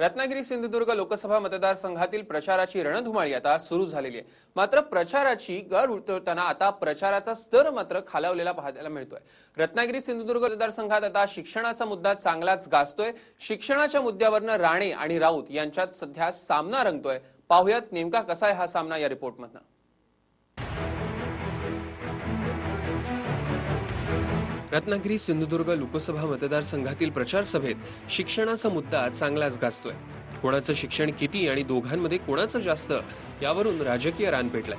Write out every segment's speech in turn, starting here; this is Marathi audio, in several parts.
रत्नागिरी सिंधुदुर्ग लोकसभा मतदारसंघातील प्रचाराची रणधुमाळी आता सुरू झालेली आहे. मात्र प्रचाराची गर उतरताना आता प्रचाराचा स्तर मात्र खालावलेला पाहायला मिळतोय. रत्नागिरी सिंधुदुर्ग मतदारसंघात आता शिक्षणाचा मुद्दा चांगलाच गाजतोय. शिक्षणाच्या मुद्द्यावरनं राणे आणि राऊत यांच्यात सध्या सामना रंगतोय. पाहुयात नेमका कसा आहे हा सामना या रिपोर्टमधनं. रत्नागिरी सिंधुदुर्ग लोकसभा मतदारसंघातील प्रचार सभेत शिक्षणाचा मुद्दा चांगलाच गाजतोय. कोणाचं शिक्षण किती आणि दोघांमध्ये कोणाचं जास्त यावरून राजकीय रान पेटलाय.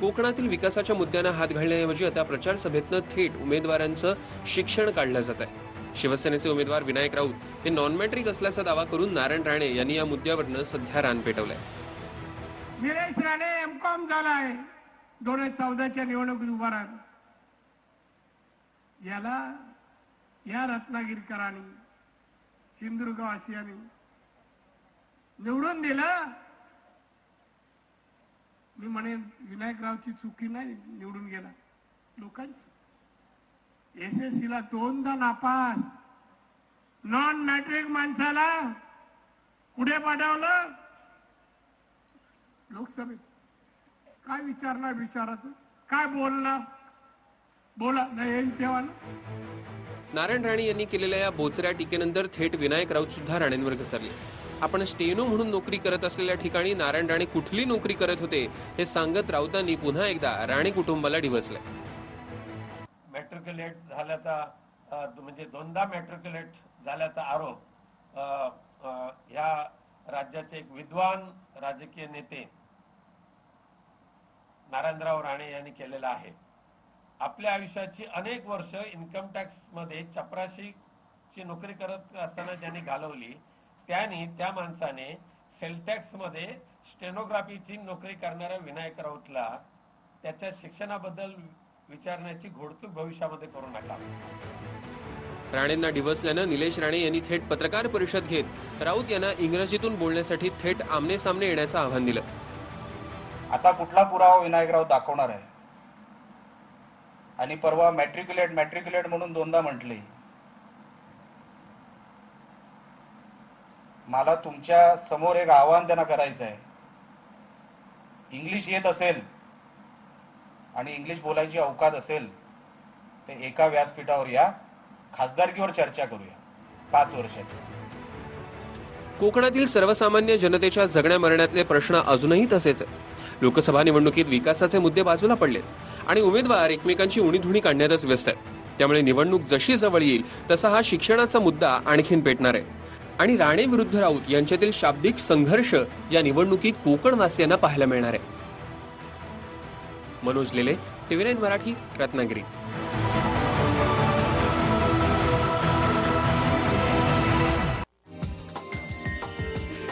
कोकणातील विकासाच्या मुद्द्यांना हात घालण्याऐवजी आता प्रचार सभेतनं थेट उमेदवारांचं शिक्षण काढलं जात आहे शिवसेनेचे उमेदवार विनायक राऊत हे नॉन मॅट्रिक असल्याचा दावा करून नारायण राणे यांनी या मुद्द्यावरनं सध्या रान पेटवलंय. निलेश राणे एम कॉम झालाय. दोन हजार चौदाच्या निवडणुकीत उभा राहिला याला या रत्नागिरीकरांनी सिंधुदुर्गवासियांनी निवडून दिलं. मी म्हणेन विनायकरावची चुकी नाही निवडून गेला. लोकांची. एस एस ला दोनदा नापास. नॉन मॅट्रिक माणसाला पुढे पाठवलं? लोकसभेत. काय विचारणार विचारात काय बोलणार? बोला नाही येईल तेव्हा ना. नारायण राणे यांनी केलेल्या या बोचऱ्या टीकेनंतर थेट विनायक राऊत सुद्धा राणेंवर घसरले. आपण स्टेनो म्हणून नोकरी करत असलेल्या ठिकाणी नारायण राणे कुठली नोकरी करत होते हे सांगत राऊतांनी पुन्हा एकदा राणे कुटुंबाला डिवसले मॅट्रिक्युलेट झाल्याचा म्हणजे दोनदा मॅट्रिक्युलेट झाल्याचा आरोप ह्या राज्याचे एक विद्वान राजकीय नेते नारायणराव राणे यांनी केलेला आहे. आपल्या आयुष्याची अनेक वर्ष इन्कम टॅक्समध्ये चपराशी ची नोकरी करत असताना ज्यांनी घालवली त्यांनी त्या माणसाने सेलटॅक्समध्ये स्टेनोग्राफीची नोकरी करणाऱ्या विनायक राऊतला त्याच्या शिक्षणाबद्दल विचारण्याची घोडचूक भविष्यामध्ये करू नका. राणेंना डिवसल्यानं निलेश राणे यांनी थेट पत्रकार परिषद घेत राऊत यांना इंग्रजीतून बोलण्यासाठी थेट आमने सामने येण्याचं आव्हान दिलं. आता कुठला पुरावा विनायकराव दाखवणार आहे? आणि परवा मॅट्रिक्युलेट मॅट्रिक्युलेट म्हणून दोनदा म्हटले. मला तुमच्यासमोर एक आव्हान त्यांना करायचं आहे. इंग्लिश येत असेल आणि इंग्लिश बोलायची अवकात असेल ते एका व्यासपीठावर या खासदारकीवर चर्चा करूया. पाच वर्षाची. कोकणातील सर्वसामान्य जनतेच्या जगण्या मरण्यातले प्रश्न अजूनही तसेच आहेत. लोकसभा निवडणुकीत विकासाचे मुद्दे बाजूला पडलेत. आणि उमेदवार एकमेकांची उणीधुणी काढण्यातच व्यस्त आहेत. त्यामुळे निवडणूक जशी जवळ येईल तसा हा शिक्षणाचा मुद्दा आणखीन पेटणार आहे. आणि राणे विरुद्ध राऊत यांच्यातील शाब्दिक संघर्ष या निवडणुकीत कोकणवासियांना पाहायला मिळणार आहे. Manoj Lele TV nine Marathi Ratnagiri.